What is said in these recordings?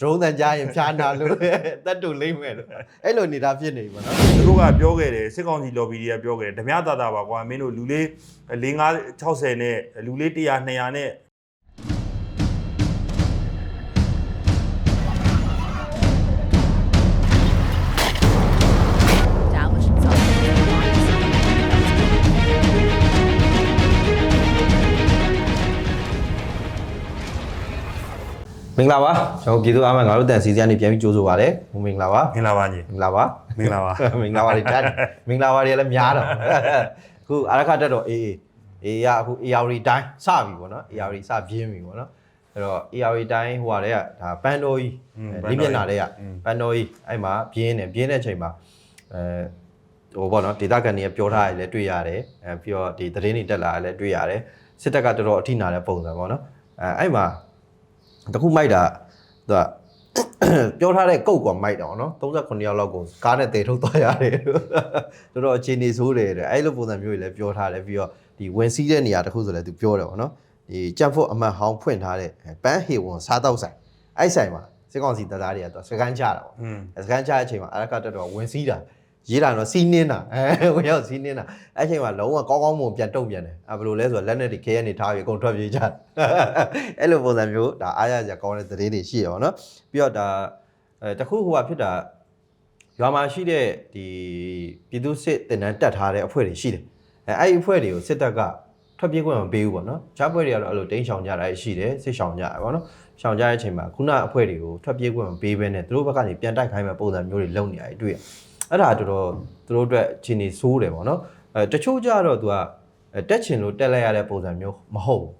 drone တန်ကြားရင်ဖြာနာလို့တတ်တူလိမ့်မယ်လို့အဲ့လိုနေတာဖြစ်နေပြီပေါ့နော်သူတို့ကပြောခဲ့တယ်စစ်ကောင်စီ lobby တွေကပြောခဲ့တယ်ဓမြတာတာပါကွာမင်းတို့လူလေး၄၅60နဲ့လူလေး100 200နဲ့ မင်္ဂလာပါကျွန်တော်ပြည်သူအားမငါတို့တန်စီစီကနေပြန်ပြီးကြိုးဆိုပါရစေမင်္ဂလာပါမင်္ဂလာပါညီမင်္ဂလာပါမင်္ဂလာပါမင်္ဂလာပါတွေတက်မင်္ဂလာပါတွေလည်းများတော့အခုအာရခတက်တော့အေးအေးအေးရအခု AR တိုင်းစပြီပေါ့နော် AR စပြင်းပြီပေါ့နော်အဲ့တော့ AR တိုင်းဟိုဟာတွေကဒါပန်တော်ကြီးလေးမျက်နှာတွေကပန်တော်ကြီးအဲ့မှာပြင်းနေပြင်းတဲ့အချိန်မှာအဲဟိုပေါ့နော်ဒေတာကန်တွေပြောထားရလဲတွေ့ရတယ်အဲပြီးတော့ဒီသတင်းတွေတက်လာလဲတွေ့ရတယ်စစ်တပ်ကတော်တော်အထိနာတဲ့ပုံစံပေါ့နော်အဲအဲ့မှာ တခုမိုက်တာသူကပြောထားတဲ့ကုတ်ကွာမိုက်တော့နော်39ရောက်လောက်ကိုကားနဲ့တည်ထုတ်သွားရတယ်တော်တော်အခြေအနေဆိုးတယ်တဲ့အဲ့လိုပုံစံမျိုးတွေလည်းပြောထားတယ်ပြီးတော့ဒီဝင်စီးတဲ့နေရာတစ်ခုဆိုလည်းသူပြောတယ်ပေါ့နော်ဒီကြက်ဖို့အမှတ်ဟောင်းဖွင့်ထားတဲ့ပန်းဟေဝန်စားတော့ဆိုင်အဲ့ဆိုင်မှာစစ်ကောင်စီတပ်သားတွေကသူစကန်ချတာပေါ့อืมစကန်ချတဲ့အချိန်မှာအရကတက်တော့ဝင်စီးတာ ရေးတာတော့စီးနင်းတာအဲဝင်ရောက်စီးနင်းတာအဲ့ချိန်မှာလုံးဝကောင်းကောင်းမွန်ပြန်တုံ့ပြန်တယ်အဲဘယ်လိုလဲဆိုတော့လက်နဲ့ဒီခဲရနေထားပြီးအကုန်ထွက်ပြေးကြတယ်အဲ့လိုပုံစံမျိုးဒါအားရစရာကောင်းတဲ့သတင်းတွေရှိရပါတော့ပြီးတော့ဒါအဲတခုဟိုကဖြစ်တာရွာမှာရှိတဲ့ဒီပြည်သူစစ်တင်တန်းတက်ထားတဲ့အဖွဲ့တွေရှိတယ်အဲအဲ့ဒီအဖွဲ့တွေကိုစစ်တပ်ကထွက်ပြေးခွင့်မပေးဘူးပေါ့နော်။ဈာပွဲတွေကတော့အဲ့လိုတင်းချောင်ကြတာရှိတယ်စစ်ချောင်ကြတယ်ပေါ့နော်။ချောင်ကြတဲ့အချိန်မှာခုနအဖွဲ့တွေကိုထွက်ပြေးခွင့်မပေးဘဲနဲ့သူတို့ဘက်ကနေပြန်တိုက်ခိုင်းမဲ့ပုံစံမျိုးတွေလုပ်နေရတယ်တွေ့ရ။ အဲ့ဒါတော်တော်သူတို့အတွက်ခြေနေဆိုးတယ်ပေါ့နော်အဲတချို့ကြတော့သူကတက်ချင်လို့တက်လိုက်ရတဲ့ပုံစံမျိုးမဟုတ်ဘူး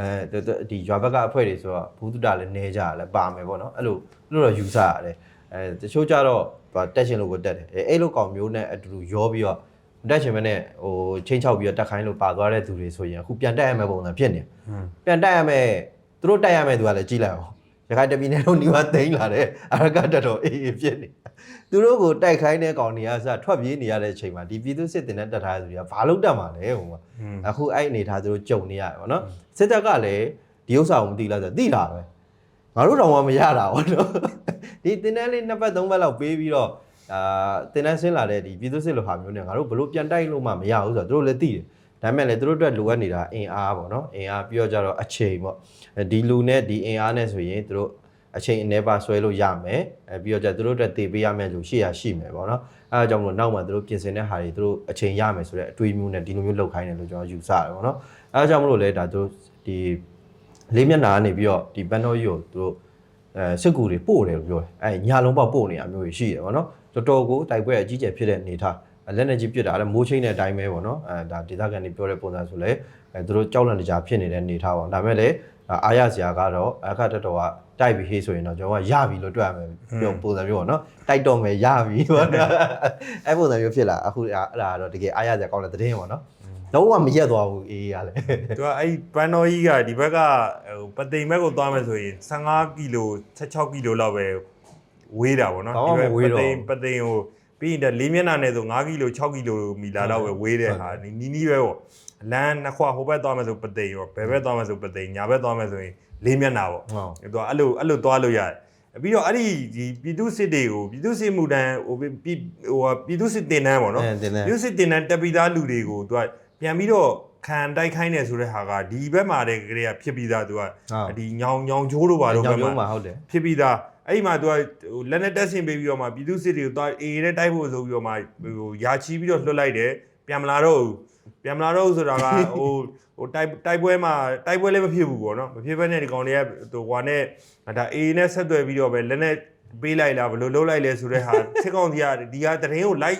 အဲဒီရွာဘက်ကအဖွဲ့တွေဆိုတော့ဘူးတုတာလည်းနေကြရလဲပါမယ်ပေါ့နော်အဲ့လိုလို့တော့ယူဆရတယ်အဲတချို့ကြတော့တက်ချင်လို့ကိုတက်တယ်အဲအဲ့လိုကောင်မျိုးနဲ့အတူတူရောပြီးတော့တက်ချင်မနဲ့ဟိုချင်းချောက်ပြီးတော့တက်ခိုင်းလို့ပါသွားတဲ့သူတွေဆိုရင်အခုပြန်တက်ရမယ်ပုံစံဖြစ်နေပြန်တက်ရမယ်သူတို့တက်ရမယ်သူကလည်းကြည့်လိုက်အောင် ရခိုင်တပီနယ်လုံးဒီမှာတိမ့်လာတယ်အရကတက်တော့အေးအေးဖြစ်နေသူတို့ကိုတိုက်ခိုင်းတဲ့ကောင်တွေကစထွက်ပြေးနေရတဲ့အချိန်မှာဒီပြည်သူစစ်တင်တဲ့တက်ထားတဲ့သူတွေကဘာလို့တက်မှာလဲဟိုမှာอืมအခုအဲ့အနေထားသူတို့ကြုံနေရတယ်ဗောနော်စစ်တပ်ကလည်းဒီဥစ္စာကိုမသိလားဆိုတော့သိတာပဲငါတို့တော့မရတာဗောနော်ဒီတင်တန်းလေးနှစ်ပတ်သုံးပတ်လောက်ပေးပြီးတော့အာတင်တန်းဆင်းလာတဲ့ဒီပြည်သူစစ်လိုဟာမျိုးနဲ့ငါတို့ဘလို့ပြန်တိုက်လို့မှမရဘူးဆိုတော့သူတို့လည်းသိတယ် ဒါပေမဲ့လည်းသူတို့အတွက်လိုအပ်နေတာအင်အားပေါ့နော်အင်အားပြီးတော့ကြတော့အချိန်ပေါ့ဒီလူနဲ့ဒီအင်အားနဲ့ဆိုရင်သူတို့အချိန်အနေပါဆွဲလို့ရမယ်အဲပြီးတော့ကြသူတို့အတွက်တည်ပေးရမယ်လို့ရှေ့ရရှိမယ်ပေါ့နော်အဲဒါကြောင့်မလို့နောက်မှသူတို့ပြင်ဆင်တဲ့ဟာတွေသူတို့အချိန်ရမယ်ဆိုတဲ့အတွေးမျိုးနဲ့ဒီလိုမျိုးလောက်ခိုင်းတယ်လို့ကျွန်တော်ယူဆတယ်ပေါ့နော်အဲဒါကြောင့်မလို့လဲဒါသူတို့ဒီလေးမျက်နှာကနေပြီးတော့ဒီဘန်တော့ကြီးကိုသူတို့အဲစစ်ကူတွေပို့တယ်လို့ပြောတယ်အဲညာလုံးပေါက်ပို့နေရမျိုးတွေရှိတယ်ပေါ့နော်တော်တော်ကိုတိုက်ပွဲအကြီးကျယ်ဖြစ်တဲ့အနေထား လက်နဲ့ကြီးပြစ်တာလည်းမိုးချင်းတဲ့အတိုင်းပဲပေါ့နော်အဲဒါဒေသခံတွေပြောတဲ့ပုံစံဆိုလဲအဲသူတို့ကြောက်လန့်တကြားဖြစ်နေတဲ့အနေထားပေါ့ဒါပေမဲ့လည်းအားရစရာကတော့အခက်တတော်ကတိုက်ပြီးဟေးဆိုရင်တော့ကျွန်တော်ကရပြီလို့တွေ့ရမယ်ပြောပုံစံမျိုးပေါ့နော်တိုက်တော့မယ်ရပြီပေါ့နော်အဲပုံစံမျိုးဖြစ်လာအခုအဲ့ဒါကတော့တကယ်အားရစရာကောင်းတဲ့သတင်းပေါ့နော်လုံးဝမရက်သွားဘူးအေးရလဲသူကအဲ့ပန်တော်ကြီးကဒီဘက်ကဟိုပသိမ်ဘက်ကိုသွားမယ်ဆိုရင်15ကီလို16ကီလိုလောက်ပဲဝေးတာဗောနော်ဘာမှမဝေးတော့ပသိမ်ပသိမ်ကို ပြီးရင်လေးမျက်နှာနဲ့ဆို5ကီလို6ကီလိုမီလာလောက်ပဲဝေးတဲ့ဟာနီးနီးပဲဗောလမ်းနှစ်ခွဟိုဘက်သွားမယ်ဆိုပသိမ်ရောဘယ်ဘက်သွားမယ်ဆိုပသိမ်ညာဘက်သွားမယ်ဆိုရင်လေးမျက်နှာဗောဟုတ်သူကအဲ့လိုအဲ့လိုသွားလို့ရတယ်ပြီးတော့အဲ့ဒီဒီပြည်သူစစ်တွေကိုပြည်သူစစ်မှုတန်းဟိုပြည်ဟိုဟာပြည်သူစစ်တင်တန်းပေါ့နော်အဲတင်တယ်ပြည်သူစစ်တင်တန်းတက်ပြီးသားလူတွေကိုသူကပြန်ပြီးတော့ခံတိုက်ခိုင်းတယ်ဆိုတဲ့ဟာကဒီဘက်မှာတဲ့ကလေးကဖြစ်ပြီးသားသူကဟုတ်ဒီညောင်ညောင်ချိုးတို့ပါတော့ကြောဘင်က်ကျုံးမှာမှာဟုတ်တယ်ဖြစ်ပြီးသား အဲ့ဒီမှာသူကဟိုလက်နဲ့တက်ဆင်ပေးပြီးတော့မှပြည်သူစစ်တွေကိုသွားအေးနဲ့တိုက်ဖို့ဆိုပြီးတော့မှဟိုယာချီပြီးတော့လွှတ်လိုက်တယ်ပြန်မလာတော့ဘူးပြန်မလာတော့ဘူးဆိုတာကဟိုဟိုတိုက်တိုက်ပွဲမှာတိုက်ပွဲလည်းမဖြစ်ဘူးပေါ့နော်မဖြစ်ဘဲနဲ့ဒီကောင်တွေကဟိုဟွာနဲ့ဒါအေးနဲ့ဆက်သွယ်ပြီးတော့ပဲလက်နဲ့ပေးလိုက်လားဘယ်လိုလုပ်လိုက်လဲဆိုတဲ့ဟာစစ်ကောင်စီကဒီဟာတရင်ကိုလိုက်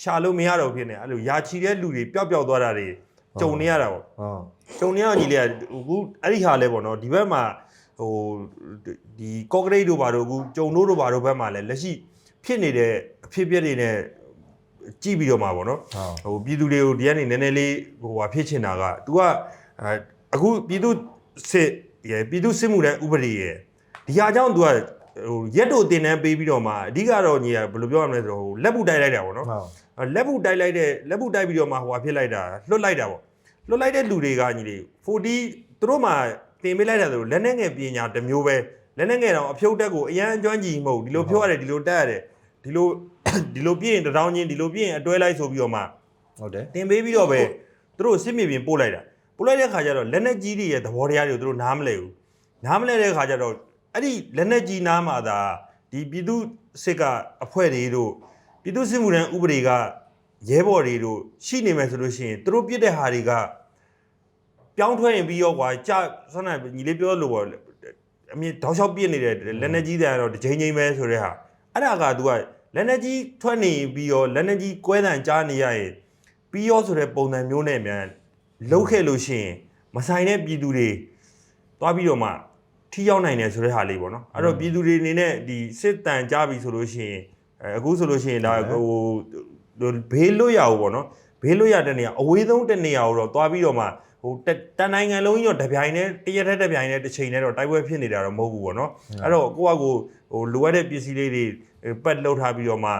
ရှာလို့မရတော့ဖြစ်နေအဲ့လိုယာချီတဲ့လူတွေပျောက်ပျောက်သွားတာတွေကြုံနေရတာပေါ့ဟုတ်ကျုံနေအောင်ကြီးလေးကအခုအဲ့ဒီဟာလဲပေါ့နော်ဒီဘက်မှာ ဟိုဒီကော့ကရိတ်တို့ဘာတို့အခုကျုံတို့တို့ဘာတို့ဘက်မှာလဲလက်ရှိဖြစ်နေတဲ့အဖြစ်အပျက်တွေနဲ့ကြည့်ပြီးတော့မှာပေါ့နော်ဟုတ်ဟိုပြည်သူတွေကိုဒီကနေနည်းနည်းလေးဟိုဟာဖြစ်ချင်တာက तू ကအဲအခုပြည်သူစစ်ရယ်ပြည်သူစစ်မှုတန်းဥပဒေရယ်ဒီဟာကြောင့် तू ကဟိုရက်တို့တင်တန်းပေးပြီးတော့မှအဓိကတော့ညီကဘယ်လိုပြောရမလဲဆိုတော့ဟိုလက်ဘူးတိုက်လိုက်တာပေါ့နော်ဟုတ်အဲလက်ဘူးတိုက်လိုက်တဲ့လက်ဘူးတိုက်ပြီးတော့မှဟိုဟာဖြစ်လိုက်တာလွတ်လိုက်တာပေါ့လွတ်လိုက်တဲ့လူတွေကညီလေး40သူတို့မှ တင်ပေးလိုက်တာဆိုလက်နဲ့ငယ်ပညာတစ်မျိုးပဲလက်နဲ့ငယ်တော့အဖြုတ်တက်ကိုအရန်အကျွမ်းကြီးမဟုတ်ဒီလိုဖြုတ်ရတယ်ဒီလိုတက်ရတယ်ဒီလိုဒီလိုပြည့်ရင်တစ်တောင်းချင်းဒီလိုပြည့်ရင်အတွဲလိုက်ဆိုပြီးတော့မှဟုတ်တယ်တင်ပေးပြီးတော့ပဲသူတို့စစ်မြေပြင်ပို့လိုက်တာပို့လိုက်တဲ့ခါကျတော့လက်နဲ့ကြီးတွေရဲ့သဘောတရားတွေကိုသူတို့နားမလဲဘူးနားမလဲတဲ့ခါကျတော့အဲ့ဒီလက်နဲ့ကြီးနားမှာသာဒီပြည်သူစစ်ကအဖွဲ့တွေတို့ပြည်သူစစ်မှုထမ်းဥပဒေကရဲဘော်တွေတို့ရှိနေမယ်ဆိုလို့ရှိရင်သူတို့ပြစ်တဲ့ဟာတွေက ပြောင်းထွက်ရင်ပြီးရောကွာကြဆွမ်းနာညီလေးပြောလို့ပေါ့အမြင်တောက်လျှောက်ပြစ်နေတဲ့လက်နဲ့ကြီးတဲ့ကတော့တစ်ချိန်ချိန်ပဲဆိုတဲ့ဟာအဲ့ဒါက तू ကလက်နဲ့ကြီးထွက်နေပြီးရောလက်နဲ့ကြီးကွဲတန်ကြားနေရရင်ပြီးရောဆိုတဲ့ပုံစံမျိုးနဲ့မြန်လှုပ်ခဲ့လို့ရှိရင်မဆိုင်တဲ့ပြည်သူတွေသွားပြီးတော့မှထိရောက်နိုင်တယ်ဆိုတဲ့ဟာလေးပေါ့နော်အဲ့တော့ပြည်သူတွေအနေနဲ့ဒီစစ်တမ်းကြားပြီဆိုလို့ရှိရင်အဲအခုဆိုလို့ရှိရင်ဒါဟိုဘေးလွတ်ရအောင်ပေါ့နော်ဘေးလွတ်ရတဲ့နေရာအဝေးဆုံးတဲ့နေရာကိုတော့သွားပြီးတော့မှ ဟိုတန်နိုင်ငံလုံးကြီးတော့တပြိုင်နဲ့တရက်ထက်တပြိုင်နဲ့တစ်ချိန်နဲ့တော့တိုက်ပွဲဖြစ်နေတာတော့မဟုတ်ဘူးပေါ့နော်အဲ့တော့ကိုကကိုဟိုလိုအပ်တဲ့ပစ္စည်းလေးတွေပတ်လှုပ်ထားပြီးတော့မှ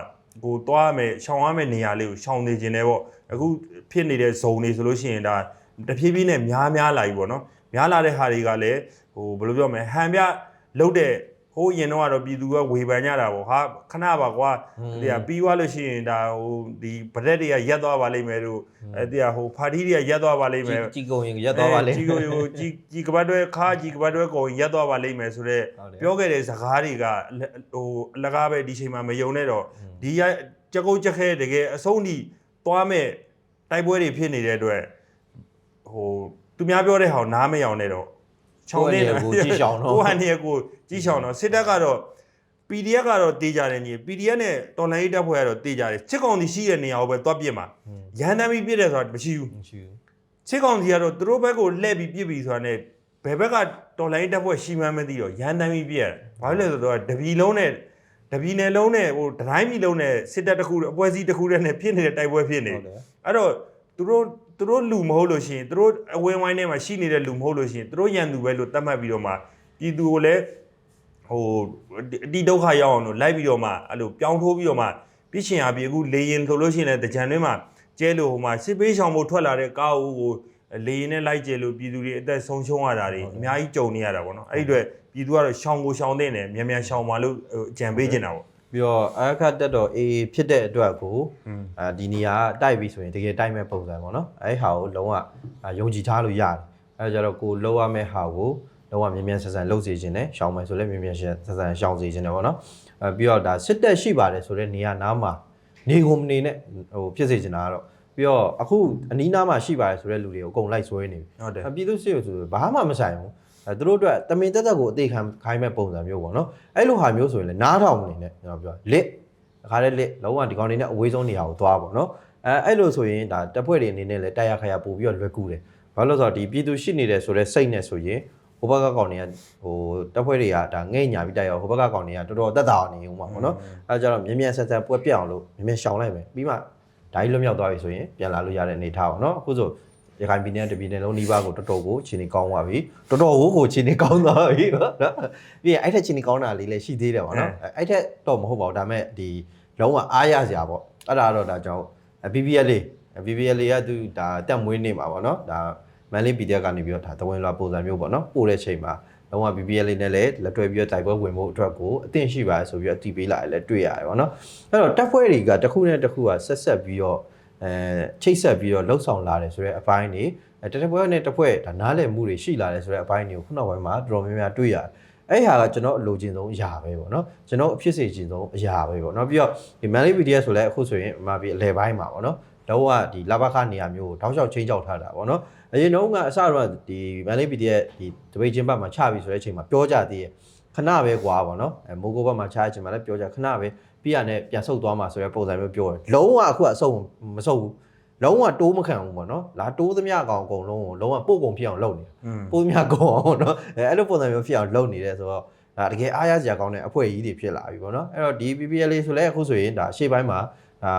ကိုသွားရမယ်ရှောင်ရမယ်နေရာလေးကိုရှောင်နေခြင်းနဲ့ပေါ့အခုဖြစ်နေတဲ့ဇုံတွေဆိုလို့ရှိရင်ဒါတဖြည်းဖြည်းနဲ့များများလာပြီပေါ့နော်များလာတဲ့ဟာတွေကလည်းဟိုဘယ်လိုပြောမလဲဟန်ပြလုတ်တဲ့ ဟိုးရင်တော့ကတော့ပြည်သူကဝေဖန်ကြတာပေါ့ဟာခဏပါကွာဒီကပြီးသွားလို့ရှိရင်ဒါဟိုဒီဗရက်တွေကရက်သွားပါလိမ့်မယ်လို့အဲဒီကဟိုဖာတီတွေကရက်သွားပါလိမ့်မယ်ကြီးကုန်ရင်ရက်သွားပါလေကြီးကိုကြီးကြီးကပတ်တွဲခါကြီးကပတ်တွဲကိုရက်သွားပါလိမ့်မယ်ဆိုတော့ဟုတ်တယ်ပြောခဲ့တဲ့စကားတွေကဟိုအလကားပဲဒီချိန်မှာမယုံနဲ့တော့ဒီရကြက်ကုတ်ကြက်ခဲတကယ်အဆုံးထိသွားမဲ့တိုက်ပွဲတွေဖြစ်နေတဲ့အတွက်ဟိုသူများပြောတဲ့ဟာကိုနားမယောင်နဲ့တော့ ချောင်းနေတာကိုယ့်အနေကိုကြည့်ရှောင်တော့ကိုယ့်ဟန်နေကိုကြည့်ရှောင်တော့စစ်တပ်ကတော့ PDF ကတော့တေးကြတယ်ညီ PDF နဲ့တော်လိုင်းရေးတပ်ဖွဲ့ကတော့တေးကြတယ်ချစ်ကောင်စီရှိတဲ့နေရာကိုပဲသွားပြစ်မှာရန်တမ်းပြီးပြစ်တယ်ဆိုတာမရှိဘူးမရှိဘူးချစ်ကောင်စီကတော့သူတို့ဘက်ကိုလှည့်ပြီးပြစ်ပြီးဆိုတာနဲ့ဘယ်ဘက်ကတော်လိုင်းတက်ဖွဲ့ရှိမှန်းမသိတော့ရန်တမ်းပြီးပြည့်ရတယ်။ဘာလို့လဲဆိုတော့တပီလုံးနဲ့တပီနယ်လုံးနဲ့ဟိုဒတိုင်းမီလုံးနဲ့စစ်တပ်တစ်ခုအပွဲစည်းတစ်ခုတည်းနဲ့ဖြစ်နေတဲ့တိုက်ပွဲဖြစ်နေဟုတ်တယ်။အဲ့တော့သူတို့ သူတို့လူမဟုတ်လို့ရှိရင်သူတို့အဝင်းဝိုင်းထဲမှာရှိနေတဲ့လူမဟုတ်လို့ရှိရင်သူတို့ရန်သူပဲလို့သတ်မှတ်ပြီးတော့မှပြည်သူကိုလည်းဟိုအတိဒုက္ခရောက်အောင်လို့လိုက်ပြီးတော့မှအဲ့လိုပြောင်းထိုးပြီးတော့မှပြစ်ချင်အားပြီးအခုလေရင်ဆိုလို့ရှိရင်လည်းတကြံတွင်းမှာကျဲလို့ဟိုမှာစစ်ပေးရှောင်ဖို့ထွက်လာတဲ့ကားအိုးကိုလေရင်နဲ့လိုက်ကျဲလို့ပြည်သူတွေအသက်ဆုံးရှုံးရတာတွေအများကြီးကြုံနေရတာပေါ့နော်အဲ့ဒီအတွက်ပြည်သူကတော့ရှောင်ကိုရှောင်တဲ့နဲ့မြန်မြန်ရှောင်ပါလို့ဟိုအကြံပေးချင်တာပေါ့ ပြီးတော့အခခတက်တော် AA ဖြစ်တဲ့အတွက်ကိုအဲဒီနေရာတိုက်ပြီဆိုရင်တကယ်တိုက်မဲ့ပုံစံပေါ့နော်အဲဟာကိုလုံးဝယုံကြည်ထားလို့ရတယ်အဲကြတော့ကိုလောက်ရမဲ့ဟာကိုလုံးဝမြင်မြန်ဆန်ဆန်လုပ်စေခြင်းနဲ့ရှောင်းမယ်ဆိုလည်းမြင်မြန်ဆန်ဆန်ရှောင်းစေခြင်းနဲ့ပေါ့နော်အဲပြီးတော့ဒါစစ်တက်ရှိပါတယ်ဆိုတဲ့နေရာနားမှာနေကုန်မနေနဲ့ဟိုဖြစ်စေချင်တာကတော့ပြီးတော့အခုအနီးနားမှာရှိပါတယ်ဆိုတဲ့လူတွေကိုအကုန်လိုက်ဆွဲနေပြီဟုတ်တယ်ပြည်သူစစ်ဆိုဘာမှမဆိုင်ဘူး အဲသူတို့အတွက်တမင်တက်တက်ကိုအသေးခံခိုင်းမဲ့ပုံစံမျိုးပေါ့နော်အဲ့လိုဟာမျိုးဆိုရင်လည်းနားထောင်နေနဲ့ကျွန်တော်ပြောလစ်အခါလေးလစ်လုံးဝဒီကောင်နေနဲ့အဝေးဆုံးနေရာကိုသွားပေါ့နော်အဲအဲ့လိုဆိုရင်ဒါတပ်ဖွဲ့တွေအနေနဲ့လည်းတိုက်ရခါရပို့ပြီးတော့လွယ်ကူတယ်ဘာလို့လဲဆိုတော့ဒီပြည်သူရှိနေတယ်ဆိုတော့စိတ်နဲ့ဆိုရင်ဟိုဘက်ကကောင်တွေကဟိုတပ်ဖွဲ့တွေကဒါငဲ့ညာပြီးတိုက်ရအောင်ဟိုဘက်ကကောင်တွေကတော်တော်တက်တာနေဦးမှာပေါ့နော်အဲကြတော့မြင်မြန်ဆက်ဆက်ပွဲပြက်အောင်လို့မြင်မြန်ရှောင်လိုက်မယ်ပြီးမှဒါကြီးလွတ်မြောက်သွားပြီဆိုရင်ပြန်လာလို့ရတဲ့အနေထားပေါ့နော်အခုဆို ရခိုင်ပြည်နယ်တပြည်နယ်လုံးနှီးပါးကိုတော်တော်ကိုခြေနေကောင်းသွားပြီတော်တော်ကိုကိုခြေနေကောင်းသွားပြီပေါ့နော်ပြီးရင်အဲ့ထက်ခြေနေကောင်းတာလေးလည်းရှိသေးတယ်ပေါ့နော်အဲ့ထက်တော့မဟုတ်ပါဘူးဒါပေမဲ့ဒီလုံးဝအားရစရာပေါ့အဲ့ဒါတော့ဒါကြောင့် BBL လေး BBL လေးကသူဒါတက်မွေးနေမှာပေါ့နော်ဒါမန်လေး PDF ကနေပြီးတော့ဒါသဝင်လာပုံစံမျိုးပေါ့နော်ပို့တဲ့ချိန်မှာလုံးဝ BBL လေးနဲ့လည်းလက်တွဲပြီးတော့တိုက်ပွဲဝင်ဖို့အတွက်ကိုအသင့်ရှိပါတယ်ဆိုပြီးတော့တည်ပေးလာတယ်လည်းတွေ့ရတယ်ပေါ့နော်အဲ့တော့တက်ဖွဲ့တွေကတစ်ခုနဲ့တစ်ခုကဆက်ဆက်ပြီးတော့ အဲချိတ်ဆက်ပြီးတော့လှုပ်ဆောင်လာတယ်ဆိုတဲ့အပိုင်းတွေအဲတစ်တစ်ပွဲနဲ့တစ်ပွဲဒါနားလည်မှုတွေရှိလာတယ်ဆိုတဲ့အပိုင်းတွေကိုခုနောက်ပိုင်းမှာတော်တော်များများတွေ့ရတယ်အဲ့ဟာကကျွန်တော်အလိုချင်ဆုံးအရာပဲပေါ့နော်ကျွန်တော်အဖြစ်စေချင်ဆုံးအရာပဲပေါ့နော်ပြီးတော့ဒီ Manly BDS ဆိုလဲအခုဆိုရင်မှာပြီးအလဲပိုင်းမှာပေါ့နော်တော့ကဒီလာဘခနေရာမျိုးကိုတောက်လျှောက်ချင်းကြောက်ထားတာပေါ့နော်အရင်တော့ကအစတော့ဒီ Manly BDS ဒီတပိတ်ချင်းဘက်မှာချပြီဆိုတဲ့အချိန်မှာပြောကြသေးရဲ့ခဏပဲကွာပေါ့နော်အဲမိုးကိုဘက်မှာချတဲ့အချိန်မှာလည်းပြောကြခဏပဲ ပြီးရနဲ့ပြန်ဆုတ်သွားမှာဆိုတဲ့ပုံစံမျိုးပြောတယ်လုံးဝအခုကအဆုတ်မဆုတ်ဘူးလုံးဝတိုးမခံဘူးပေါ့နော်လာတိုးသမျှကောင်အကုန်လုံးကိုလုံးဝပို့ကုန်ဖြစ်အောင်လုပ်နေပို့သမျှကောင်အောင်နော်အဲအဲ့လိုပုံစံမျိုးဖြစ်အောင်လုပ်နေတယ်ဆိုတော့ဒါတကယ်အားရစရာကောင်းတဲ့အဖွဲ့ကြီးတွေဖြစ်လာပြီပေါ့နော်အဲ့တော့ဒီ PPL ဆိုလဲအခုဆိုရင်ဒါရှေ့ပိုင်းမှာဒါ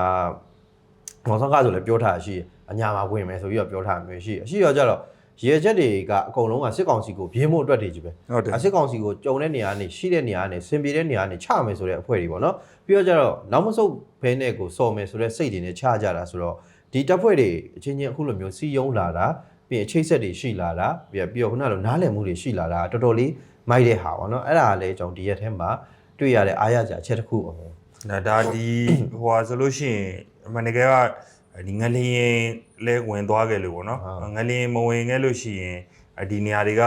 မော်ဆောင်ကဆိုလဲပြောထားရှိအညာမှာဝင်မယ်ဆိုပြီးတော့ပြောထားမျိုးရှိအရှိရောကြတော့ ရေချက်တွေကအကုန်လုံးကစစ်ကောင်စီကိုပြင်းဖို့အတွက်တွေကြီးပဲဟုတ်တယ်အစစ်ကောင်စီကိုကြုံတဲ့နေရာကနေရှိတဲ့နေရာကနေစင်ပြေတဲ့နေရာကနေချမယ်ဆိုတဲ့အဖွဲ့တွေပေါ့နော်ပြီးတော့ကြတော့နောက်မဆုတ်ဘဲနဲ့ကိုစော်မယ်ဆိုတဲ့စိတ်တွေနဲ့ချကြတာဆိုတော့ဒီတပ်ဖွဲ့တွေအချင်းချင်းအခုလိုမျိုးစီယုံလာတာပြီးရင်အချိတ်ဆက်တွေရှိလာတာပြီးတော့ပြီးတော့ခုနကလိုနားလည်မှုတွေရှိလာတာတော်တော်လေးမိုက်တဲ့ဟာပေါ့နော်အဲ့ဒါကလည်းကျွန်တော်ဒီရက်ထဲမှာတွေ့ရတဲ့အားရကြအချက်တစ်ခုပေါ့ဒါဒါဒီဟိုဟာဆိုလို့ရှိရင်အမှန်တကယ်က ဒီငလျင်လဲဝင်သွားခဲ့လို့ပေါ့နော်ငလျင်မဝင်ခဲ့လို့ရှိရင်ဒီနေရာတွေက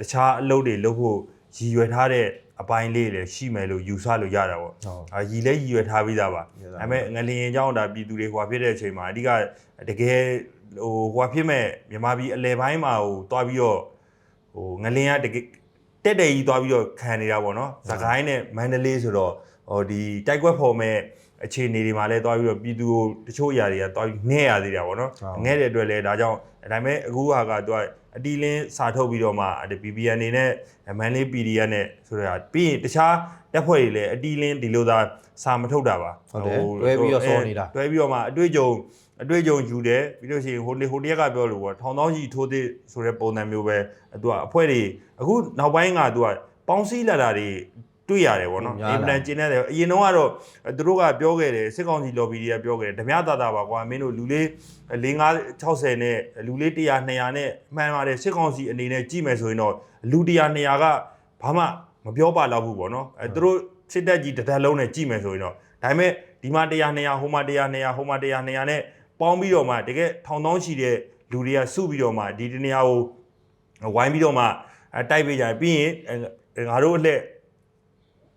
တခြားအလုပ်တွေလုပ်ဖို့ရည်ရွယ်ထားတဲ့အပိုင်းလေးလည်းရှိမယ်လို့ယူဆလို့ရတာပေါ့အာရည်လဲရည်ရွယ်ထားပြီးသားပါဒါပေမဲ့ငလျင်အကြောင်းဒါပြည်သူတွေဟိုဖြစ်တဲ့အချိန်မှာအဓိကတကယ်ဟိုဟိုဖြစ်မဲ့မြန်မာပြည်အလဲပိုင်းမှာဟိုတွားပြီးတော့ဟိုငလျင်ကတကယ်တက်တယ်ကြီးတွားပြီးတော့ခံနေတာပေါ့နော်သခိုင်းနဲ့မန္တလေးဆိုတော့ဟိုဒီတိုက်ကွက်ဖော်မဲ့ အခြေအနေတွေမှာလည်းတွားပြီးတော့ပြည်သူကိုတချို့အရာတွေကတွားပြီးငဲ့ရသေးတာပေါ့နော်ငဲ့တဲ့အတွက်လည်းဒါကြောင့်ဒါပေမဲ့အခုဟာကသူကအတီးလင်းစာထုတ်ပြီးတော့မှဒီ BBN အနေနဲ့မန်လေး PDF နဲ့ဆိုတာပြီးရင်တခြားတက်ဖွဲ့တွေလည်းအတီးလင်းဒီလိုသာစာမထုတ်တာပါဟုတ်တယ်တွဲပြီးတော့စောနေတာတွဲပြီးတော့မှအတွေ့အကြုံအတွေ့အကြုံယူတယ်ပြီးလို့ရှိရင်ဟိုနေဟိုတရက်ကပြောလို့ပေါ့ထောင်တောင်းကြီးထိုးသေးဆိုတဲ့ပုံစံမျိုးပဲသူကအဖွဲတွေအခုနောက်ပိုင်းကသူကပေါင်းစည်းလာတာတွေ တွေ့ရတယ်ဗောနော်အင်ပလန်ကျင်းနေတယ်အရင်တော့ကတော့သူတို့ကပြောခဲ့တယ်စစ်ကောင်စီ lobby တွေကပြောခဲ့တယ်ဓမြတာတာပါကွာမင်းတို့လူလေး၄၅60နဲ့လူလေး100 200နဲ့မှန်ပါတယ်စစ်ကောင်စီအနေနဲ့ကြည့်မယ်ဆိုရင်တော့လူ100 200ကဘာမှမပြောပါတော့ဘူးဗောနော်အဲသူတို့စစ်တပ်ကြီးတစ်သက်လုံးနဲ့ကြည့်မယ်ဆိုရင်တော့ဒါပေမဲ့ဒီမှာ100 200ဟိုမှာ100 200ဟိုမှာ100 200နဲ့ပေါင်းပြီးတော့မှတကယ်ထောင်တောင်းရှိတဲ့လူတွေကစုပြီးတော့မှဒီတနေရာကိုဝိုင်းပြီးတော့မှအဲတိုက်ပေးကြတယ်ပြီးရင်အဲငါတို့အလှည့်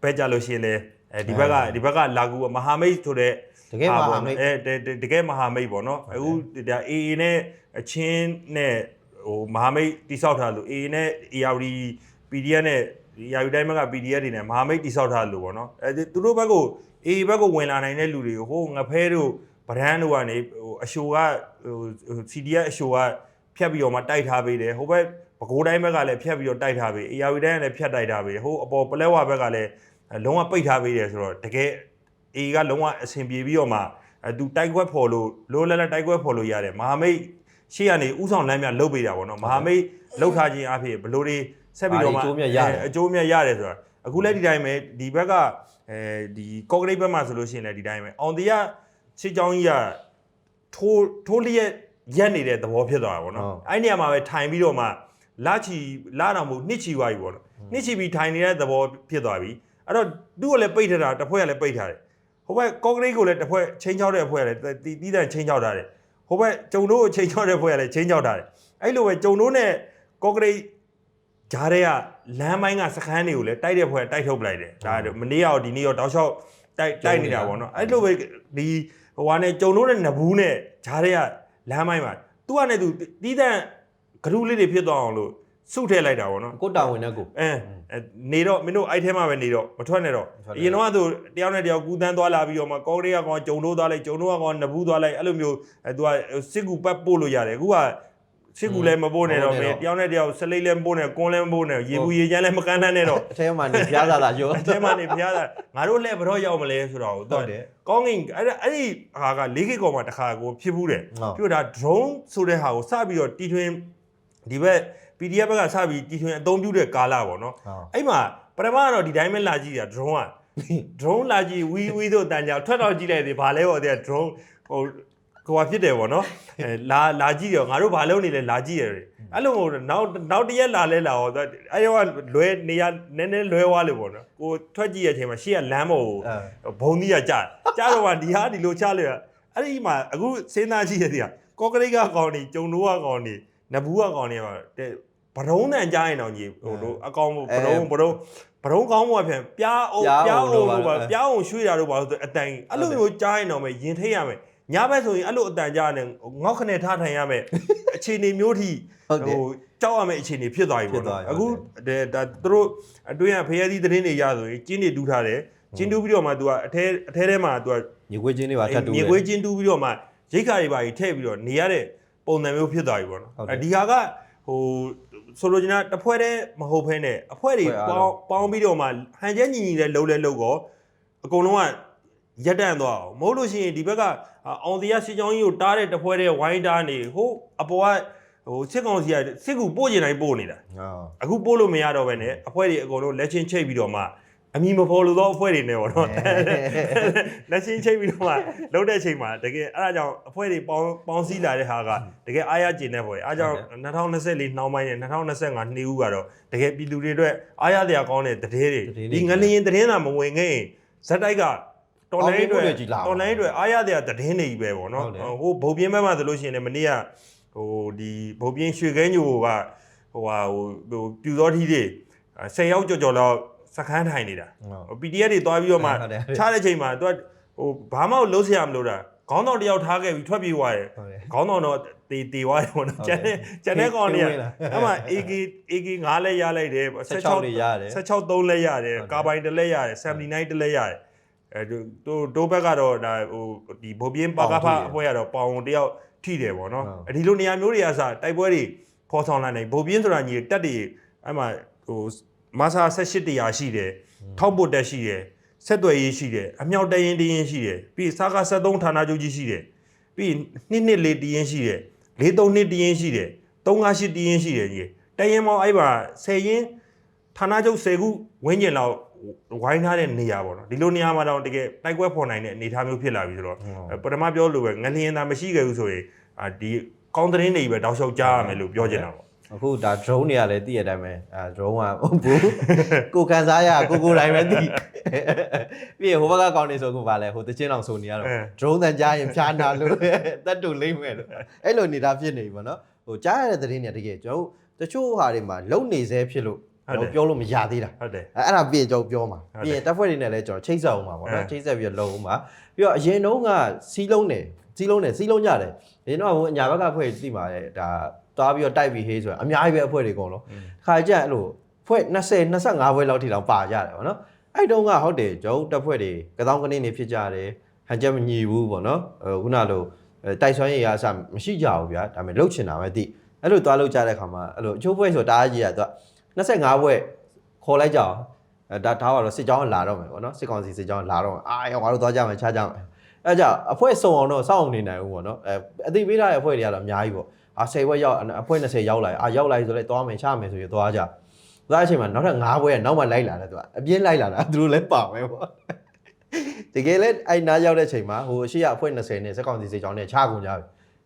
ပဲကြလို့ရှိရင်လေအဲဒီဘက်ကဒီဘက်ကလာကူမဟာမိတ်ဆိုတဲ့တကယ်မဟာမိတ်အဲတတတကယ်မဟာမိတ်ပေါ့နော်အခုဒါ AA နဲ့အချင်းနဲ့ဟိုမဟာမိတ်တိဆောက်ထားလို့ AA နဲ့ ARD PDF နဲ့ရာယူတိုင်းဘက်က PDF တွေနဲ့မဟာမိတ်တိဆောက်ထားလို့ပေါ့နော်အဲသူတို့ဘက်ကို AA ဘက်ကိုဝင်လာနိုင်တဲ့လူတွေကိုဟိုငဖဲတို့ဗရန်တို့ကနေဟိုအရှိုကဟို CDF အရှိုကဖြတ်ပြီးတော့မှတိုက်ထားပေးတယ်ဟိုဘက်ပဲခူးတိုင်းဘက်ကလည်းဖြတ်ပြီးတော့တိုက်ထားပေး ARD တိုင်းကလည်းဖြတ်တိုက်ထားပေးဟိုအပေါ်ပလဲဝဘက်ကလည်း လုံးဝပိတ်ထားပေးတယ်ဆိုတော့တကယ် A ကလုံးဝအဆင်ပြေပြီးတော့မှအဲသူတိုက်ခွက်ဖော်လို့လိုလဲလဲတိုက်ခွက်ဖော်လို့ရတယ်မဟာမိတ်ရှေ့ကနေဥဆောင်လမ်းမြလုတ်ပေးတာပေါ့နော်မဟာမိတ်လှုပ်ထားခြင်းအဖြစ်ဘလို့တွေဆက်ပြီးတော့မှအကျိုးမြတ်ရတယ်ဆိုတာအခုလည်းဒီတိုင်းပဲဒီဘက်ကအဲဒီကော့ဂရိတ်ဘက်မှာဆိုလို့ရှိရင်လည်းဒီတိုင်းပဲအောင်တရားရှေ့ချောင်းကြီးကထိုးထိုးလျက်ရက်နေတဲ့သဘောဖြစ်သွားတာပေါ့နော်အဲ့နေရာမှာပဲထိုင်ပြီးတော့မှလာချီလာတော်မူနှစ်ချီသွားပြီပေါ့နော်နှစ်ချီပြီးထိုင်နေတဲ့သဘောဖြစ်သွားပြီ အဲ့တော့သူ့ကိုလည်းပိတ်ထတာတစ်ဖွဲ့ကလည်းပိတ်ထားတယ်ဟိုဘက်ကော့ကရိတ်ကိုလည်းတစ်ဖွဲ့ချင်းချောက်တဲ့ဖွဲ့ကလည်းတီးတီးတန့်ချင်းချောက်ထားတယ်ဟိုဘက်ကျုံတို့ကိုချင်းချောက်တဲ့ဖွဲ့ကလည်းချင်းချောက်ထားတယ်အဲ့လိုပဲကျုံတို့နဲ့ကော့ကရိတ်ဂျားတဲ့ကလမ်းပိုင်းကစခန်းတွေကိုလည်းတိုက်တဲ့ဖွဲ့တိုက်ထုတ်ပလိုက်တယ်ဒါမနေ့ရောဒီနေ့ရောတောက်လျှောက်တိုက်တိုက်နေတာပေါ့နော်အဲ့လိုပဲဒီဟိုဟာနဲ့ကျုံတို့နဲ့နဘူးနဲ့ဂျားတဲ့ကလမ်းပိုင်းမှာသူကနဲ့သူတီးတန့်ဂရုလေးတွေဖြစ်သွားအောင်လို့ စုထည့်လိုက်တာပေါ့နော်ကိုတာဝန်နဲ့ကိုအဲနေတော့မင်းတို့အဲ့ထဲမှာပဲနေတော့မထွက်နဲ့တော့အရင်တော့ကသူတယောက်နဲ့တယောက်ကူးတန်းသွားလာပြီးတော့မှကောင်းတွေကကောင်ဂျုံတို့သွားလိုက်ဂျုံတို့ကကောင်နဘူးသွားလိုက်အဲ့လိုမျိုးအဲသူကစစ်ကူပတ်ပို့လို့ရတယ်အခုကစစ်ကူလည်းမပို့နဲ့တော့မင်းတယောက်နဲ့တယောက်ဆလိတ်လည်းမပို့နဲ့ကွန်းလည်းမပို့နဲ့ရေဘူးရေချမ်းလည်းမကန်းတန်းနဲ့တော့အထဲမှာနေဖျားစားတာရောအထဲမှာနေဖျားတာငါတို့လည်းဘယ်တော့ရောက်မလဲဆိုတော့သူကကောင်းကင်အဲ့အဲ့ဒီဟာက၄ခေတ်ကောင်မှာတစ်ခါကိုဖြစ်ဘူးတယ်ပြတော့ဒါ drone ဆိုတဲ့ဟာကိုစပြီးတော့တီထွင်ဒီဘက် PDF ဘက်ကစပြီးတီထွင်အသုံးပြုတဲ့ကာလပေါ့နော်အဲ့မှာပထမကတော့ဒီတိုင်းပဲလာကြည့်တာ drone က drone လာကြည့်ဝီဝီတို့တန်ကြောင်ထွက်တော့ကြည့်လိုက်သေးဘာလဲပေါ့တဲ့ drone ဟိုကိုကဖြစ်တယ်ပေါ့နော်အဲလာလာကြည့်ရောငါတို့ဘာလုပ်နေလဲလာကြည့်ရတယ်အဲ့လိုမဟုတ်နောက်နောက်တစ်ရက်လာလဲလာတော့အဲ့ရောလွဲနေရနည်းနည်းလွဲသွားလို့ပေါ့နော်ကိုထွက်ကြည့်ရတဲ့အချိန်မှာရှေ့ကလမ်းပေါ်ကိုဘုံကြီးကကြာကြာတော့ကဒီဟာဒီလိုချလေအဲ့ဒီမှာအခုစဉ်းစားကြည့်ရတဲ့ကော့ကရိတ်ကကောင်းနေကျုံတို့ကကောင်းနေနဘူးကကောင်းနေပါ ဘရုံးတန်ကြားရင်တော့ကြီးဟိုတို့အကောင်ဘရုံးဘရုံးဘရုံးကောင်းမှုအဖြစ်ပြားအောင်ပြားအောင်လို့ပါပြားအောင်ရွှေ့တာတို့ပါလို့အတန်အဲ့လိုမျိုးကြားရင်တော့မယ်ရင်ထိတ်ရမယ်ညဘက်ဆိုရင်အဲ့လိုအတန်ကြားနေငေါက်ခနဲ့ထားထိုင်ရမယ်အခြေအနေမျိုးထိဟုတ်တယ်ဟိုကြောက်ရမယ့်အခြေအနေဖြစ်သွားပြီပေါ့နော်အခုဒါသူတို့အတွင်းကဖျက်သီးသတင်းတွေရဆိုရင်ကျင်းတွေတူးထားတယ်ကျင်းတူးပြီးတော့မှ तू ကအထဲအထဲထဲမှာ तू ကညီခွေးချင်းတွေပါထပ်တူမြေခွေးချင်းတူးပြီးတော့မှရိတ်ခါတွေပါကြီးထည့်ပြီးတော့နေရတဲ့ပုံစံမျိုးဖြစ်သွားပြီပေါ့နော်အဲဒီဟာကဟို ဆိုလိုချင်တာတစ်ဖွဲ့တည်းမဟုတ်ဘဲနဲ့အဖွဲတွေပေါင်းပေါင်းပြီးတော့မှဟန်ချက်ညီညီလဲလှုပ်လဲလှုပ်ကောအကုန်လုံးကရက်တန့်သွားအောင်မဟုတ်လို့ရှိရင်ဒီဘက်ကအောင်တရားစီချောင်းကြီးကိုတားတဲ့တစ်ဖွဲတည်းဝိုင်းတားနေဟိုအပေါ်ကဟိုစစ်ကောင်စီကစစ်ကူပို့ကျင်တိုင်းပို့နေတာဟာအခုပို့လို့မရတော့ဘဲနဲ့အဖွဲတွေအကုန်လုံးလက်ချင်းချိတ်ပြီးတော့မှ အမီမဖော်လို့တော့အဖွဲ့တွေနဲ့ပေါ့နော်လက်ချင်းချိန်ပြီးတော့မှလုံးတဲ့အချိန်မှာတကယ်အဲ့ဒါကြောင့်အဖွဲ့တွေပေါင်းပေါင်းစည်းလာတဲ့ဟာကတကယ်အားရကျင်တဲ့ဖွဲ့အားကြောင့်2024နှောင်းပိုင်းနဲ့2025နှစ်ဦးကတော့တကယ်ပြည်သူတွေအတွက်အားရတရားကောင်းတဲ့တည်တွေဒီငလျင်တည်တာမဝင်ခဲ့ရင်ဇက်တိုက်ကတော်လိုင်းတွေတော်လိုင်းတွေအားရတရားတည်နေကြီးပဲပေါ့နော်ဟိုဘုံပြင်းဘက်မှာဆိုလို့ရှိရင်လည်းမနေ့ကဟိုဒီဘုံပြင်းရွှေခဲညိုကဟိုဟာဟိုပြူသောထီးတွေ10ရောက်ကြော်ကြော်လောက် စခန်းထိုင်နေတာဟုတ် PDF တွေတွားပြီးတော့မှဟုတ်တယ်ချတဲ့ချိန်မှာသူကဟိုဘာမှလုံးဆရာမလို့တာခေါင်းတော်တယောက်ထားခဲ့ပြီးထွက်ပြေးသွားတယ်ဟုတ်တယ်ခေါင်းတော်တော့တေတေသွားတယ်ပေါ့နော်ဟုတ်ကျတယ်န်တဲ့ကျန်တဲ့ကောင်တွေကခေတ်ဝင်လာအဲ့မှာ AK AK 9လက်ရလိုက်တယ်16တွေရတယ်16 3လက်ရတယ်ဟုတ်တယ်ကာဘိုင်တစ်လက်ရတယ်79တစ်လက်ရတယ်အဲတို့တို့ဘက်ကတော့ဒါဟိုဒီဘိုးပြင်းပါကဖပေါင်ထိတယ်အဖွဲ့ကတော့ပေါင်တယောက်ထိတယ်ပေါ့နော်ဟုတ်အဲဒီလိုနေရာမျိုးတွေကစတိုက်ပွဲတွေဖော်ဆောင်လာနိုင်ဘိုးပြင်းဆိုတာညီတက်တွေအဲ့မှာဟို မဆာ18တရားရှိတယ်ထောက်ပို့တက်ရှိတယ်ဆက်သွယ်ရေးရှိတယ်အမြောက်တရင်တရင်ရှိတယ်ပြီးစားက73ဌာနချုပ်ကြီးရှိတယ်ပြီးနှစ်နှစ်လေးတရင်ရှိတယ်လေးသုံးနှစ်တရင်ရှိတယ်358တရင်ရှိတယ်ကြီးတရင်မောင်အဲ့ပါ10ရင်ဌာနချုပ်10ခုဝင်းကျင်လောက်ဝိုင်းထားတဲ့နေရာပေါ့နော်ဒီလိုနေရာမှာတော့တကယ်တိုက်ပွဲဖော်နိုင်တဲ့အနေအထားမျိုးဖြစ်လာပြီဆိုတော့အဲပထမပြောလို့ပဲငလျင်သာမရှိခဲ့ဘူးဆိုရင်အာဒီကောင်းသတင်းတွေပဲတောက်လျှောက်ကြားရမယ်လို့ပြောချင်တာပေါ့ အခုဒါ drone တွေကလည်းသိရတဲ့အတိုင်းပဲအဲ drone ကဟုတ်ဘူးကိုကန်စားရကိုကိုတိုင်းပဲသိပြီးရင်ဟိုဘက်ကကောင်းနေဆိုအခုဗာလဲဟိုတချင်းအောင်ဆိုနေရတော့ drone တန်ကြားရင်ဖြားနာလို့တတ်တူလိမ့်မယ်လို့အဲ့လိုနေတာဖြစ်နေပြီဗောနော်ဟိုကြားရတဲ့သတင်းတွေကတကယ်ကျွန်တော်တချို့ဟာတွေမှာလုံနေသေးဖြစ်လို့ကျွန်တော်ပြောလို့မရသေးတာဟုတ်တယ်အဲ့အဲ့ဒါပြင်ကျွန်တော်ပြောမှာဟုတ်တယ်ပြင်တက်ဖွဲ့တွေနဲ့လည်းကျွန်တော်ချိတ်ဆက်အောင်ပါဗောနော်အဲချိတ်ဆက်ပြီးတော့လုံအောင်ပါပြီးတော့အရင်တုန်းကစီးလုံးတယ်စီးလုံးတယ်စီးလုံးကြတယ်ဒီတော့ဟိုအညာဘက်ကဖွဲ့သိပါတယ်ဒါသွားပြီးတော့တိုက်ပြီးဟေးဆိုတာအများကြီးပဲအဖွဲ့တွေအကုန်လုံးခါကြအဲ့လိုဖွဲ့20 25ဖွဲ့လောက်ထိတောင်ပါကြတယ်ဗောနော်အဲ့တုန်းကဟုတ်တယ်ကျွန်တော်တက်ဖွဲ့တွေကတောင်းကနေနေဖြစ်ကြတယ်ဟန်ချက်မညီဘူးဗောနော်ဟိုခုနလိုအဲတိုက်ဆွမ်းရည်အစမရှိကြဘူးဗျာဒါပေမဲ့လှုပ်ချင်တာပဲသိအဲ့လိုသွားလှုပ်ကြတဲ့ခါမှာအဲ့လိုအချိုးဖွဲ့ဆိုတာအားကြီးရတော့25ဖွဲ့ခေါ်လိုက်ကြအောင်အဲဒါဒါကတော့စစ်ကြောင်းလာတော့မယ်ပေါ့နော်စစ်ကောင်စီစစ်ကြောင်းလာတော့မယ်အာရောငါတို့သွားကြမယ်ချားကြမယ်အဲကြအဖွဲ့စုံအောင်တော့စောင့်အောင်နေနိုင်ဘူးပေါ့နော်အဲအသိပေးထားတဲ့အဖွဲ့တွေကတော့အများကြီးပေါ့ အာ10ဘွဲရောက်အဖွဲ့20ရောက်လာအာရောက်လာပြီဆိုလဲသွားမယ်ချမယ်ဆိုရင်သွားကြသွားအချိန်မှာနောက်ထပ်9ဘွဲကနောက်မှလိုက်လာတယ်သူကအပြင်းလိုက်လာတာသူတို့လည်းပါမယ်ပေါ့တကယ်လဲအဲ့နားရောက်တဲ့အချိန်မှာဟိုအရှိရအဖွဲ့20နဲ့စစ်ကောင်စီစစ်ကြောင်းနဲ့ချကုန်ကြ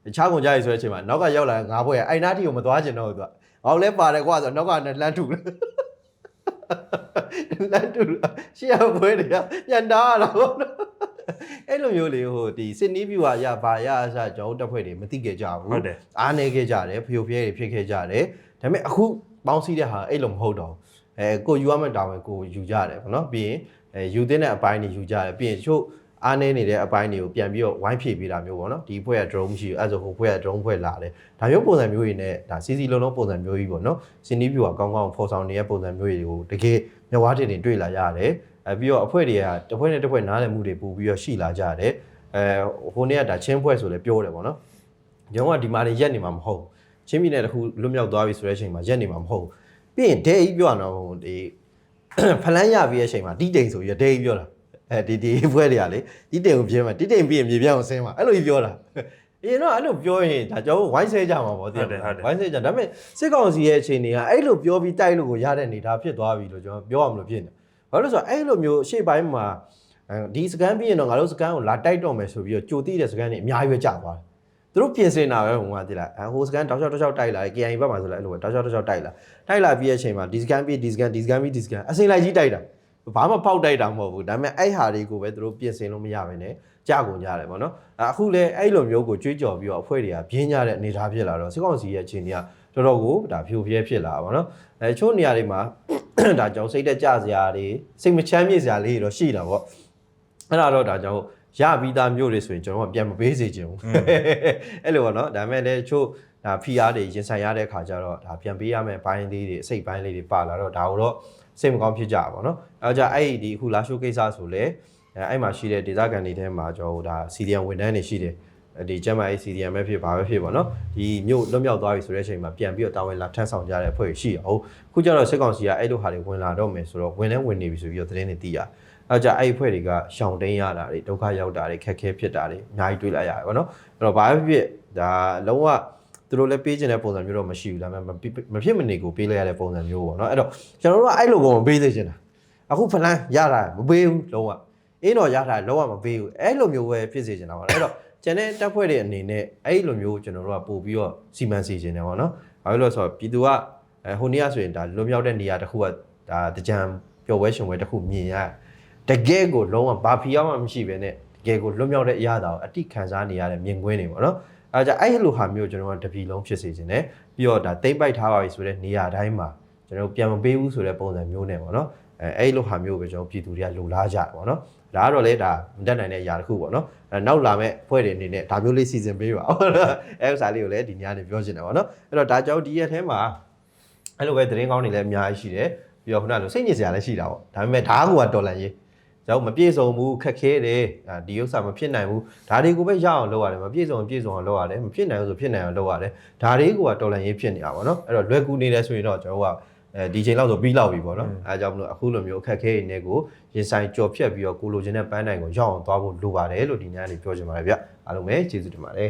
ပြီချကုန်ကြပြီဆိုတဲ့အချိန်မှာနောက်ကရောက်လာတဲ့9ဘွဲကအဲ့နားထိကိုမသွားကျင်တော့ဘူးသူကဟောလည်းပါတယ်ကွာဆိုတော့နောက်ကလည်းလမ်းထုတယ်လက်တူရှေ့ရပွဲတွေကပြန်တားရတာပေါ့နော် အဲ့လိုမျိုးလေဟိုဒီစစ်နီးပြူဟာရဘာရအစားကျွန်တော်တို့တက်ဖွဲ့တွေမသိခဲ့ကြဘူးဟုတ်တယ်အားနေခဲ့ကြတယ်ဖျို့ဖျဲတွေဖြစ်ခဲ့ကြတယ်ဒါပေမဲ့အခုပေါင်းစည်းတဲ့ဟာအဲ့လိုမဟုတ်တော့ဘူးအဲကိုယူရမယ့်တာဝန်ကိုယူကြတယ်ပေါ့နော်ပြီးရင်အဲယူသင့်တဲ့အပိုင်းတွေယူကြတယ်ပြီးရင်တချို့အားနေနေတဲ့အပိုင်းတွေကိုပြန်ပြီးတော့ဝိုင်းဖြည့်ပေးတာမျိုးပေါ့နော်ဒီဖွဲ့က drone မရှိဘူးအဲ့ဒါဆိုဟိုဖွဲ့က drone ဖွဲ့လာတယ်ဒါမျိုးပုံစံမျိုးတွေနဲ့ဒါစီစီလုံးလုံးပုံစံမျိုးကြီးပေါ့နော်စင်နီးပြူကကောင်းကောင်းဖော်ဆောင်နေတဲ့ပုံစံမျိုးတွေကိုတကယ်မြဝါတင်တင်တွေ့လာရတယ် အဲပြီးတော့အဖွဲ့တွေကတစ်ဖွဲ့နဲ့တစ်ဖွဲ့နားလည်မှုတွေပို့ပြီးတော့ရှိလာကြတယ်အဲဟိုနေ့ကဒါချင်းဖွဲ့ဆိုလဲပြောတယ်ပေါ့နော်ညောင်ကဒီမှာနေရက်နေမှာမဟုတ်ဘူးချင်းပြည်နယ်တစ်ခုလွတ်မြောက်သွားပြီဆိုတဲ့အချိန်မှာရက်နေမှာမဟုတ်ဘူးပြီးရင်ဒဲကြီးပြောရတော့ဟိုဒီဖလန်းရပြီးတဲ့အချိန်မှာတီးတိန်ဆိုပြီးဒဲကြီးပြောတာအဲဒီဒီဘွဲတွေကလေတီးတိန်ကိုပြင်းမှာတီးတိန်ပြီးရင်မြေပြန့်အောင်ဆင်းမှာအဲ့လိုကြီးပြောတာအရင်တော့အဲ့လိုပြောရင်ဒါကျွန်တော်ဝိုင်းဆဲကြမှာပေါ့တိဝိုင်းဆဲကြဒါပေမဲ့စစ်ကောင်စီရဲ့အခြေအနေကအဲ့လိုပြောပြီးတိုက်လို့ကိုရတဲ့အနေဒါဖြစ်သွားပြီလို့ကျွန်တော်ပြောရမလို့ဖြစ်နေ ဘာလို့လဲဆိုတော့အဲ့လိုမျိုးရှေ့ပိုင်းမှာဒီစကန်ပြီးရင်တော့ငါတို့စကန်ကိုလာတိုက်တော့မယ်ဆိုပြီးတော့ကြိုတိတဲ့စကန်တွေအများကြီးပဲကြာသွားတယ်သူတို့ပြင်ဆင်တာပဲဟိုမှာတိလားအဲဟိုစကန်တောက်ချောက်တောက်ချောက်တိုက်လာတယ် KIA ဘက်မှာဆိုလဲအဲ့လိုပဲတောက်ချောက်တောက်ချောက်တိုက်လာတိုက်လာပြီးတဲ့အချိန်မှာဒီစကန်ပြီးဒီစကန်ဒီစကန်ပြီးဒီစကန်အစင်လိုက်ကြီးတိုက်တာဘာမှပေါက်တိုက်တာမဟုတ်ဘူးဒါပေမဲ့အဲ့ဟာတွေကိုပဲသူတို့ပြင်ဆင်လို့မရဘဲနဲ့ကြာကုန်ကြတယ်ပေါ့နော်အခုလဲအဲ့လိုမျိုးကိုကြွေးကြော်ပြီးတော့အဖွဲ့တွေကပြင်းကြတဲ့အနေအထားဖြစ်လာတော့စစ်ကောင်စီရဲ့အခြေအနေကတော်တော်ကိုဒါဖြိုဖျဲဖြစ်လာပါပေါ့နော်အဲချို့နေရာတွေမှာ ဒါကြောင့်စိတ်တက်ကြစရာတွေစိတ်မချမ်းမြေ့စရာလေးတွေတော့ရှိတာပေါ့အဲ့ဒါတော့ဒါကြောင့်ရပြီးသားမျိုးတွေဆိုရင်ကျွန်တော်ကပြန်မပေးစေချင်ဘူးအဲ့လိုပေါ့နော်ဒါပေမဲ့လည်းချို့ဒါ PR တွေရင်ဆိုင်ရတဲ့ခါကျတော့ဒါပြန်ပေးရမယ့်ဘိုင်းလေးတွေအစိတ်ဘိုင်းလေးတွေပါလာတော့ဒါကိုတော့စိတ်မကောင်းဖြစ်ကြပါဘောနော်အဲကြအဲ့ဒီအခုလာရှိုးကိစ္စဆိုလေအဲအဲ့မှာရှိတဲ့ဒေသခံတွေထဲမှာကျွန်တော်တို့ဒါ CDN ဝန်ထမ်းတွေရှိတယ် ဒီကျမ်းမာရေး CDN ပဲဖြစ်ပါပဲဖြစ်ပါနော်ဒီမြို့လွတ်မြောက်သွားပြီဆိုတဲ့အချိန်မှာပြန်ပြီးတော့တာဝန်လာထမ်းဆောင်ကြတဲ့အဖွဲ့ရှိရအောင်ခုကျတော့စစ်ကောင်စီကအဲ့လိုဟာတွေဝင်လာတော့မယ်ဆိုတော့ဝင်လဲဝင်နေပြီဆိုပြီးတော့သတင်းတွေသိရအဲကြအဲ့အဖွဲ့တွေကရှောင်တိန်ရတာတွေဒုက္ခရောက်တာတွေခက်ခဲဖြစ်တာတွေအများကြီးတွေ့လိုက်ရတယ်ဗောနော်အဲ့တော့ဘာဖြစ်ဖြစ်ဒါလုံးဝသူတို့လည်းပေးခြင်းတဲ့ပုံစံမျိုးတော့မရှိဘူးဒါပေမဲ့မဖြစ်မနေကိုပေးလိုက်ရတဲ့ပုံစံမျိုးပေါ့နော်အဲ့တော့ကျွန်တော်တို့ကအဲ့လိုကောင်မပေးသေးချင်တာအခုဖလန်းရတာမပေးဘူးလုံးဝအင်းတော့ရတာလုံးဝမပေးဘူးအဲ့လိုမျိုးပဲဖြစ်စေချင်တာပါအဲ့တော့ ကျန်တဲ့တပ်ဖွဲ့တွေအနေနဲ့အဲ့လိုမျိုးကျွန်တော်တို့ကပို့ပြီးတော့စီမံစီခြင်းတယ်ပေါ့နော်ဘာလို့လဲဆိုတော့ပြည်သူကအဲဟိုနေ့ကဆိုရင်ဒါလွန်မြောက်တဲ့နေရာတစ်ခုကဒါတကြံပျော်ပွဲရှင်ပွဲတစ်ခုမြင်ရတကယ်ကိုလုံးဝဘာဖီရောက်မှမရှိဘဲနဲ့တကယ်ကိုလွန်မြောက်တဲ့အရာတာကိုအတိခံစားနေရတဲ့မြင်ကွင်းတွေပေါ့နော်အဲဒါကြင့်အဲ့လိုဟာမျိုးကျွန်တော်ကတပြည်လုံးဖြစ်စေခြင်းတယ်ပြီးတော့ဒါတိမ့်ပိုက်ထားပါပြီဆိုတဲ့နေရာတိုင်းမှာကျွန်တော်ပြန်မပေးဘူးဆိုတဲ့ပုံစံမျိုးနဲ့ပေါ့နော်အဲအဲ့လိုဟာမျိုးပဲကျွန်တော်ပြည်သူတွေကလိုလားကြတယ်ပေါ့နော်ဒါကတော့လေဒါမတက်နိုင်တဲ့အရာတစ်ခုပေါ့နော်အဲ နောက်လာမဲ့ဖွဲ့တွေအနေနဲ့ဒါမျိုးလေးစီစဉ်ပေးပါဦးအဲဥစ္စာလေးကိုလည်းဒီညနေပြောချင်တယ်ပေါ့နော်အဲ့တော့ဒါကြောင့်ဒီရက်ထဲမှာအဲ့လိုပဲသတင်းကောင်းတွေလည်းအများကြီးရှိတယ်ပြီးတော့ခုနကလိုစိတ်ညစ်စရာလည်းရှိတာပေါ့ဒါပေမဲ့ဒါကတော်လန်ရေးကျွန်တော်မပြည့်စုံဘူးခက်ခဲတယ်အာဒီဥစ္စာမဖြစ်နိုင်ဘူးဒါတွေကိုပဲရအောင်လုပ်ရတယ်မပြည့်စုံရင်ပြည့်စုံအောင်လုပ်ရတယ်မဖြစ်နိုင်ဘူးဆိုဖြစ်နိုင်အောင်လုပ်ရတယ်ဒါတွေကတော်လန်ရေးဖြစ်နေတာပေါ့နော်အဲ့တော့လွယ်ကူနေတယ်ဆိုရင်တော့ကျွန်တော်တို့က အဲဒီချိန်လောက်ဆိုပြီးလောက်ပြီပေါ့နော်အဲဒါကြောင့်မလို့အခုလိုမျိုးအခက်ခဲတွေနဲ့ကိုရင်ဆိုင်ကြော်ဖြတ်ပြီးတော့ကိုလိုချင်တဲ့ပန်းတိုင်ကိုရောက်အောင်သွားဖို့လိုပါတယ်လို့ဒီညနေပြောချင်ပါတယ်ဗျအားလုံးပဲကျေးဇူးတင်ပါတယ်